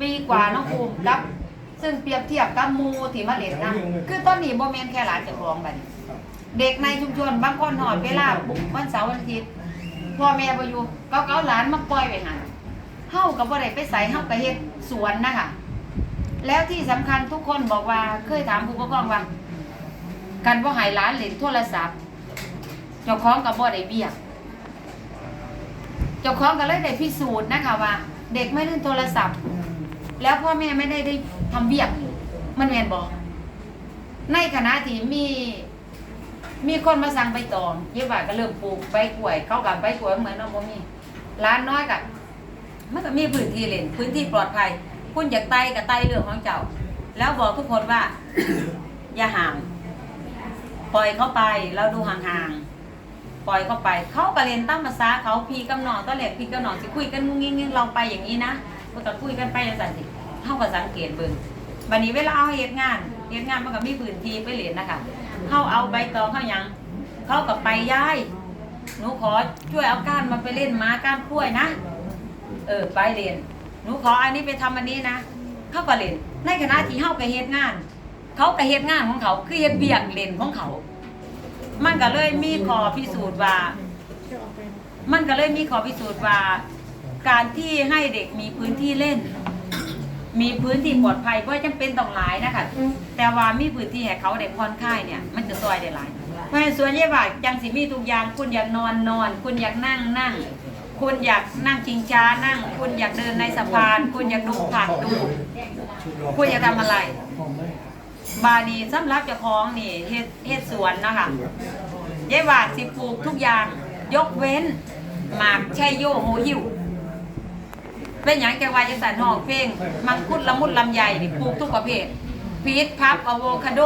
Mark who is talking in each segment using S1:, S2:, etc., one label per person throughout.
S1: ปีกว่าน้องภูมิกับ ซึ่งเปรียบเทียบกับหมูที่มาเล่นนะคือตอนนี้บ่แม่นแค่หลานเจ้าของบัดนี้เด็กในชุมชนบางคนหอดเวลาวันเสาร์วันอาทิตย์พ่อแม่บ่อยู่ก็เอาหลานมาปล่อยไว้หั่นเฮาก็บ่ได้ไปใส่เฮาก็เฮ็ดสวนนะคะแล้วที่สำคัญทุกคนบอกว่าเคยถามผู้ปกครองว่ากันบ่ให้หลานเล่นโทรศัพท์ เจ้าของก็บ่ได้เบี้ย เจ้าของก็เลยได้พิสูจน์นะคะว่า เด็กไม่เล่นโทรศัพท์ แล้วพ่อแม่ไม่ได้ได้ทำเบียกมันแมนบอกในขณะที่มี มีคนมาสั่งใบตองเยาว่าก็เริ่มปลูกใบกล้วย เข้ากับใบกล้วยเหมือนเราบ่มีร้านน้อยกับมันก็มีพื้นที่เล่นพื้นที่ปลอดภัยคุณอยากไต่กับไต่เรื่องของเจ้า แล้วบอกทุกคนว่า อย่าห่างปล่อยเขาไปเราดูห่างๆปล่อยเขาไป เขาก็เรียนตั้งภาษาเขาพี่กำนองตอนแรกพี่กำนองสิคุยกันงุ้งงิ้งเราไปอย่างนี้นะ ก็ต้องคุยกันไปอย่างสันสิเท่ากับสังเกตเบิ่งวันนี้เวลาเอาเฮ็ดงานเฮ็ดงานมันก็มีพื้นที่ไปเรียนนะคะเขาเอาใบตองเขายังเขากับไปย้ายหนูขอช่วยเอาก้านมาไปเล่นม้าก้านกล้วยนะ เออไปเรียนหนูขออันนี้ไปทำอันนี้นะเขาก็เล่นในขณะที่เขาไปเฮ็ดงาน เขาก็เฮ็ดงานของเขาคือเฮ็ดเบียกเล่นของเขา มันก็เลยมีขอพิสูจน์ว่า มันก็เลยมีขอพิสูจน์ว่า การที่ให้เด็กมีพื้นที่เล่น มีพื้นที่ปลอดภัยก็จำเป็นต้องหลายนะคะแต่ว่ามีพื้นที่ให้เขาได้ผ่อนคลายเนี่ยมันจะซอยได้หลายเพราะฉะนั้นส่วนใหญ่ว่าจังสิมีทุกอย่างคุณอยากนอนนอน คุณอยากนั่งนั่ง คุณอยากนั่งชิงช้านั่ง คุณอยากเดินในสะพาน คุณอยากดูผักดู คุณอยากทำอะไร บานีสำหรับเจ้าของนี่เฮ็ดเฮ็ดสวนนะคะยายหวาดสิปลูกทุกอย่างยกเว้นหมากชัยโยโหหิว เป็นอย่างแกว่าจะสันห้องเพลงมังคุดละมุดลำไยนี่ปลูกทุกประเภทพีชพับอะโวคาโด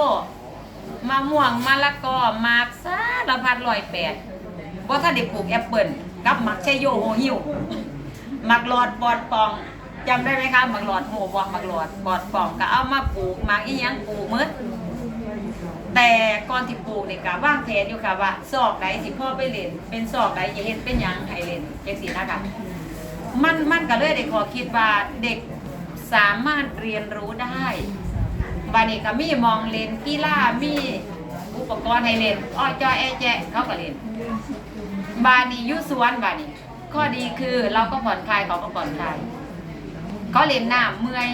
S1: มะม่วงมะละกอหมากสารพัดร้อยแปดว่าถ้าได้ปลูกแอปเปิลกับหมักเชยโยโหหิวหมักหลอดปอดปองจำได้ไหมคะหมักหลอดโหบอกหมักหลอดปอดปองก็เอามาปลูกหมากอีหยังปลูกมืดแต่ก่อนที่ปลูกเนี่ยกะว่างแผนอยู่ค่ะว่าซอกไหนสิพ่อไปเล่นเป็นซอกไหนจะเห็นเป็นหยังให้เล่นจังซี่นะคะ มันมันก็เลยได้ขอคิดว่าเด็กสามารถเรียนรู้ได้บานี้ก็มีมองเล่นกีฬามีอุปกรณ์ให้เล่นอ้อจอแอแจเขาก็เล่นบานี้ยุสวนบานี้ข้อดีคือเราก็ผ่อนคลายเขาก็ผ่อนคลายเขาเล่นน้ำเมื่อย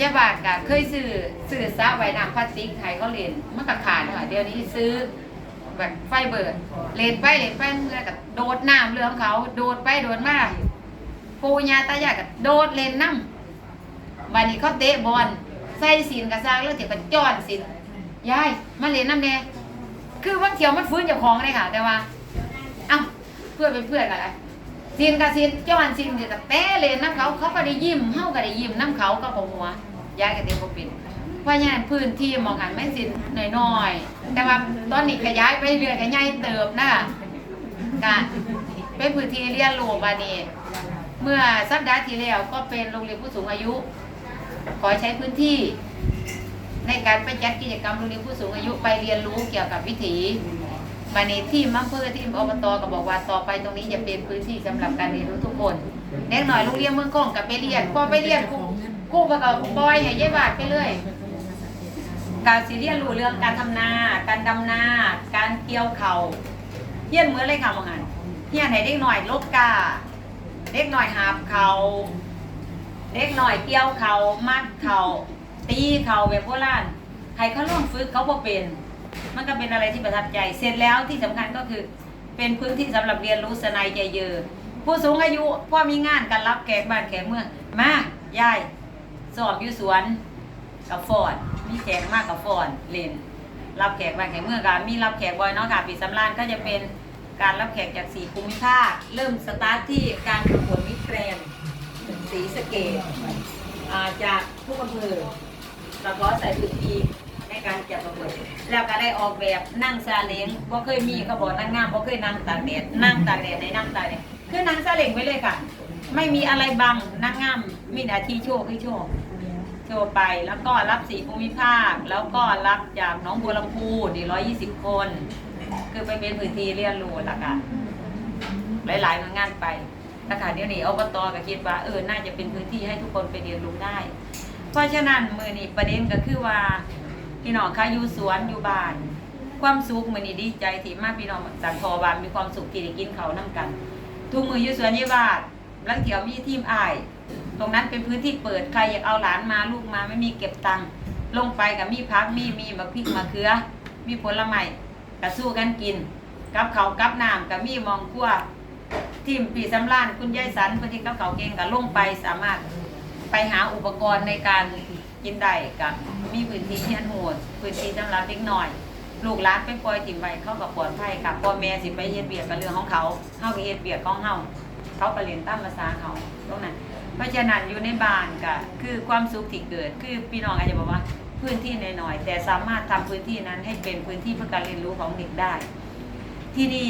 S1: ยาบากะเคยซื้อซื้อซะไว้น้ำพลาสติกไทยเขาเล่นมันก็ขาดค่ะเดี๋ยวนี้ซื้อแบบไฟเบิร์ดเล่นไปเล่นไปเมื่อกับโดดน้ำเรื่องเขาโดดไปโดดมา ปูญาตายายกับโดดเล่นน้ำบัดนี้เขาเตะบอลใส่สินกระซังแล้วเถียวก็จ้อนสินยายมาเล่นน้ำแน่คือบางเที่ยวมันฟื้นจ้าของเลยค่ะ แต่ว่าเอ้าเพื่อนเป็นเพื่อนกันเลยสินกับสินจ้อนสินเดี๋ยวแต่แต้เล่นน้ำเขาเขาก็ได้ยิ้มเฮาก็ได้ยิ้มน้ำเขาก็พองหัวยายก็เต็มบ่เป็นเพราะฉะนั้นพื้นที่มองหันแม่สินน้อยๆ แต่ว่าตอนนี้ขยายไปเรื่อยๆก็ใหญ่เติบนะคะก็เป็นพื้นที่เรียนรู้บานี้ เมื่อสัปดาห์ที่แล้วก็เป็นโรงเรียนผู้สูงอายุ ขอใช้พื้นที่ ในการไปจัดกิจกรรมโรงเรียนผู้สูงอายุไปเรียนรู้เกี่ยวกับวิถีมาในที่มังเพื่อที่อบตก็บอกว่าต่อไปตรงนี้จะเป็นพื้นที่สำหรับการเรียนรู้ทุกคนเด็กหน่อยโรงเรียนเมืองกล้องกับไปเรียนพอไปเรียนครูครูก็กับปล่อยให้ยายบาดไปเรื่อยการสิเรียนรู้เรื่องการทำนา การดำนา การเกี่ยวเข่าเฮียนเหมือนเลยค่ะมองหันเฮียนให้เด็กหน่อยลบกา เด็กหน่อยหาบเขาเด็กหน่อยเกี่ยวเขามัดเขาตีเขาแบบโบราณให้เขาลองฝึกเขาบ่เป็น มันก็เป็นอะไรที่ประทับใจ เสร็จแล้วที่สำคัญก็คือ เป็นพื้นที่สำหรับเรียนรู้สนายใจเยอผู้สูงอายุพ่อมีงานการรับแขกบ้านแขกเมืองมายายสอบอยู่สวนกับฟอนมีแขกมากกับฟอนเล่นรับแขกบ้านแขกเมืองกันมีรับแขกบ่อยเนาะค่ะปีสำรานก็จะเป็น การรับแขกจากสีภูมิภาค เริ่มสตาร์ทที่การประกวดมิสแกรนสีสเกตจากทุกอำเภอแล้วก็ใส่พื้นทีในการจัดประกวดแล้วก็ได้ออกแบบนั่งซาเล้งบ่เคยมีเขาบอกนั่งงามบ่เคยนั่งตากแดดนั่งตากแดดในนั่งตากแดดคือนั่งซาเล้งไปเลยค่ะ ไม่มีอะไรบังนั่งงามมีหน้าที่โชว์คือโชว์โชว์ไปแล้วก็รับสีภูมิภาค แล้วก็รับจากน้องบัวลำพูดีร้อยยี่สิบคน คือไปเป็นพื้นที่เรียนรู้และกันหลายๆหน่วยงานไปนะคะเดี๋ยวนี้อบตก็คิดว่าเออน่าจะเป็นพื้นที่ให้ทุกคนไปเรียนรู้ได้ เพราะฉะนั้นมือนี้ประเด็นก็คือว่าพี่น้องคะอยู่สวนอยู่บ้าน ความสุขมือนี้ดีใจที่มาพี่น้องสังคอบานมีความสุขที่ได้กินเขาวนํกัน ทุกมืออยู่สวนยี่บาทลังเถียวมีทีมอ้าย ตรงนั้นเป็นพื้นที่เปิดใครอยากเอาหลานมาลูกมาไม่มีเก็บตังค์ลงไปกับมีพักมีมีมะพริกมะเขือ มีผลไม้ กระสู้กันกิน กับเขากับน้ำกับมีมองคั่วทีมปีสำรานคุณยายสันคนที่กับเขาเก่งกับลงไปสามารถไปหาอุปกรณ์ในการกินได้กับมีพื้นที่เฮียนโหดพื้นที่สำหรับเด็กหน่อย ลูกหลานไปปล่อยถิ่มไปเข้ากับปลอดภัยกับพ่อแม่สิไปเฮ็ดเบียกกับเรื่องของเขาเฮาก็เฮ็ดเบียกของเฮาเขาก็เรียนตามภาษาเขาตรงนั้นเพราะฉะนั้นอยู่ในบ้านก็คือความสุขที่เกิด คือพี่น้องอาจจะบอกว่า พื้นที่น้อยๆแต่สามารถทำพื้นที่นั้นให้เป็นพื้นที่เพื่อการเรียนรู้ของเด็กได้ ที่นี่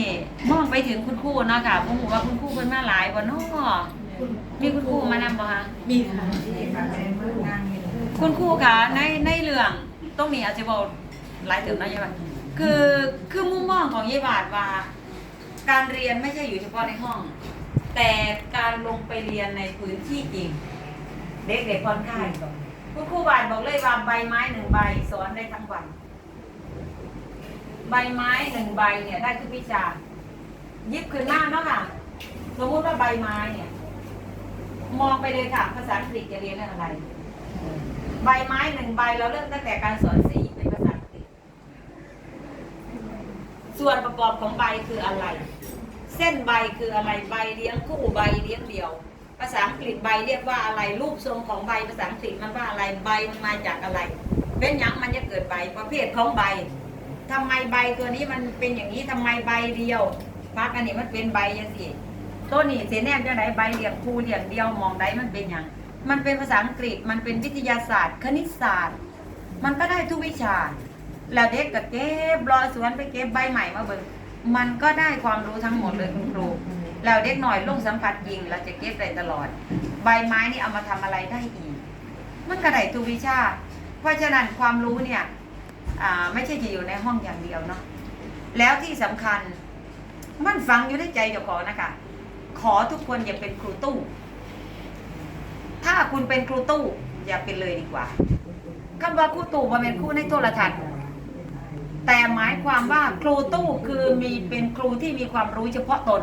S1: มองไปถึงคุณครูเนาะค่ะผมบอกว่าคุณครูเพิ่นมาหลายบ่เนาะมีคุณครูมานำบ่คะ
S2: มีค่ะ
S1: คุณครูคะในในเรื่องตรงนี้อาจจะบอกหลายถึงนะยายบาทคือคือมุมมองของยายบาทว่า การเรียนไม่ใช่อยู่เฉพาะในห้อง แต่การลงไปเรียนในพื้นที่จริง เด็กๆผ่อนคลาย คุณครูบาทบอกเลยว่าใบไม้หนึ่งใบสอนได้ทั้งวัน ใบไม้หนึ่งใบเนี่ยได้ทุกวิชา ยิบขึ้นมาเนาะค่ะ สมมติว่าใบไม้เนี่ย มองไปเลยค่ะ ภาษาอังกฤษจะเรียนเรื่องอะไร ใบไม้หนึ่งใบเราเริ่มตั้งแต่การสอนสีเป็นภาษาอังกฤษ ส่วนประกอบของใบคืออะไร เส้นใบคืออะไร ใบเลี้ยงคู่ใบเลี้ยงเดียว ภาษาอังกฤษใบเรียกว่าอะไร รูปทรงของใบภาษาอังกฤษมันว่าอะไรใบมันมาจากอะไร เป็นหยังมันจะเกิดใบประเภทของใบทำไมใบตัวนี้มันเป็นอย่างนี้ทำไมใบเดียวฟักอันนี้มันเป็นใบยังสิตัวนี้เสแนมจะไหนใบเหลี้ยงคู่เลี้ยงเดียวมองได้มันเป็นอย่างมันเป็นภาษาอังกฤษมันเป็นวิทยาศาสตร์ คณิตศาสตร์ มันก็ได้ทุกวิชา แล้วเด็กก็เก็บรอสวนไปเก็บใบใหม่มาเบิ่งมันก็ได้ความรู้ทั้งหมดเลยคุณครู แล้วเด็กหน่อยลงสัมผัสยิง เราจะเก็บได้ตลอด ใบไม้นี่เอามาทำอะไรได้อีก มันก็ได้ทุกวิชา เพราะฉะนั้นความรู้เนี่ยไม่ใช่จะอยู่ในห้องอย่างเดียวเนาะแล้วที่สำคัญมันฝังอยู่ในใจเจ้าของนะคะขอทุกคนอย่าเป็นครูตู้ ถ้าคุณเป็นครูตู้อย่าเป็นเลยดีกว่าคำว่าครูตู้ว่าเป็นครูในโทรทัศน์ แต่หมายความว่าครูตู้คือมีเป็นครูที่มีความรู้เฉพาะตน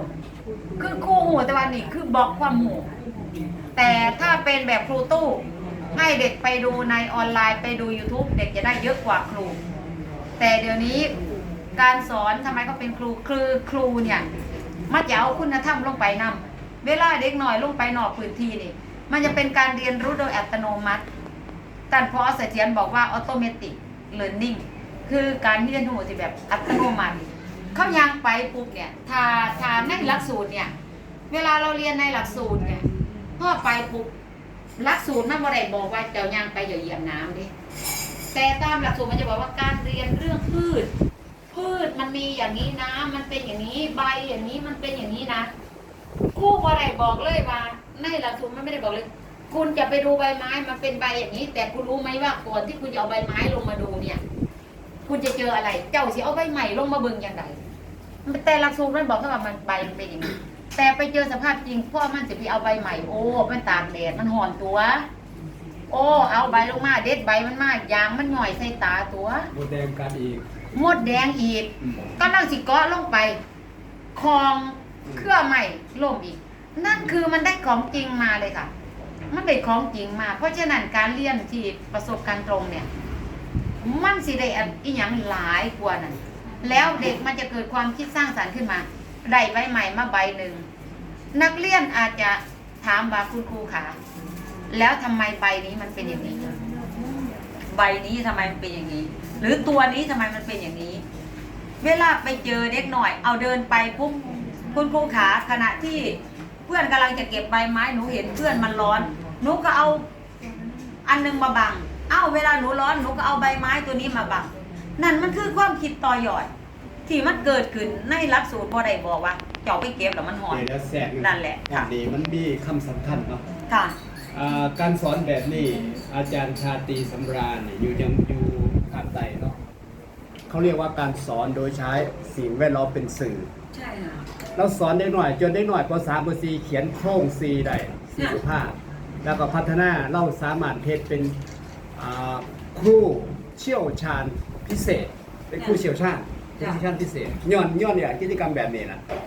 S1: คือครูหัวต่วันนี้คือบอกความหูแต่ถ้าเป็นแบบครูตู้ให้เด็กไปดูในออนไลน์ไปดู YouTube เด็กจะได้เยอะกว่าครู แต่เดี๋ยวนี้การสอนทำไมเขาเป็นครูคือครูเนี่ยมันจะเอาคุณธรรมลงไปนำเวลาเด็กหน่อยลงไปนอกพื้นที่นี่ มันจะเป็นการเรียนรู้โดยอัตโนมัติท่านพอเสถียรบอกว่า automatic learning คือการเรียนรู้ที่แบบอัตโนมัติเขายังไปปุ๊บเนี่ยถ้าถ้าในหลักสูตรเนี่ย เวลาเราเรียนในหลักสูตรเนี่ยพอไปปุ๊บหลักสูตรนั่นบ่ได้บอกว่าเจ้ายังไปอย่าเหยียบน้ำดิแต่ตามหลักสูตรมันจะบอกว่าการเรียนเรื่องพืช พืชมันมีอย่างนี้นะ มันเป็นอย่างนี้ใบอย่างนี้มันเป็นอย่างนี้นะครู่บ่ได้บอกเลยว่าในหลักสูตรมันไม่ได้บอกเลย คุณจะไปดูใบไม้มันเป็นใบอย่างนี้ แต่คุณรู้ไหมว่าก่อนที่คุณจะเอาใบไม้ลงมาดูเนี่ย คุณจะเจออะไร เจ้าสิเอาใบใหม่ลงมาเบิ่งอย่างไรแต่หลักสูตรมันบอกแค่ว่ามันใบมันเป็นอย่างนี้แต่ไปเจอสภาพจริงพ่อมันจะไปเอาใบใหม่ โอ้มันตากแดดมันห่อนตัว โอ้ เอาใบลงมาเด็ดใบมันมากยางมันหน่อยใส่ตาตัว
S3: โมแดงกันอีก
S1: มดแดงอีก
S3: อืม
S1: ก็นั่งสิเกาะลงไปคลองเครื่อใหม่ล่มอีก นั่นคือมันได้ของจริงมาเลยค่ะ มันได้ของจริงมา เพราะฉะนั้นการเรียนที่ประสบการณ์ตรงเนี่ย มันสิได้อันอีหยังหลายกว่านั้นแล้วเด็กมันจะเกิดความคิดสร้างสรรค์ขึ้นมาได้ใบใหม่มาใบหนึ่งนักเรียนอาจจะถามว่าคุณครูขาแล้วทำไมใบนี้มันเป็นอย่างนี้ ใบนี้ทำไมมันเป็นอย่างนี้ หรือตัวนี้ทำไมมันเป็นอย่างนี้ เวลาไปเจอเด็กหน่อย เอาเดินไปปุ๊บคุณครูขาขณะที่เพื่อนกำลังจะเก็บใบไม้หนูเห็นเพื่อนมันร้อนหนูก็เอาอันหนึงมาบัง เอ้าเวลาหนูร้อนหนูก็เอาใบไม้ตัวนี้มาบัง นั่นมันคือความคิดต่อยอด ที่มันเกิดขึ้นในหลักสูตรบ่ได้บอกว่าเจ้าไปเก็บแล้วมันหอน
S3: เดี๋ยวแทรก
S1: นั่นแหละ
S3: อันนี้มันมีคำสำคัญเนาะ
S1: ค่ะ
S3: อ่าการสอนแบบนี้อาจารย์ชาตรีสำราญเนี่ยอยู่ยังอยู่ภาคใต้เนาะเขาเรียกว่าการสอนโดยใช้สิ่งแวดล้อมเป็นสื่อ
S1: ใช่ค่ะ
S3: เราสอนเด็กหน่อย จนเด็กหน่อยปสามปสี่เขียนโครงซีได้สี่สุภาพ แล้วก็พัฒนาเราสามารถเทศเป็นอ่า ครูเชี่ยวชาญพิเศษ เป็นครูเชี่ยวชาญเป็นครูเชี่ยวชาญพิเศษย้อนย้อนเนี่ยกิจกรรมแบบนี้นะ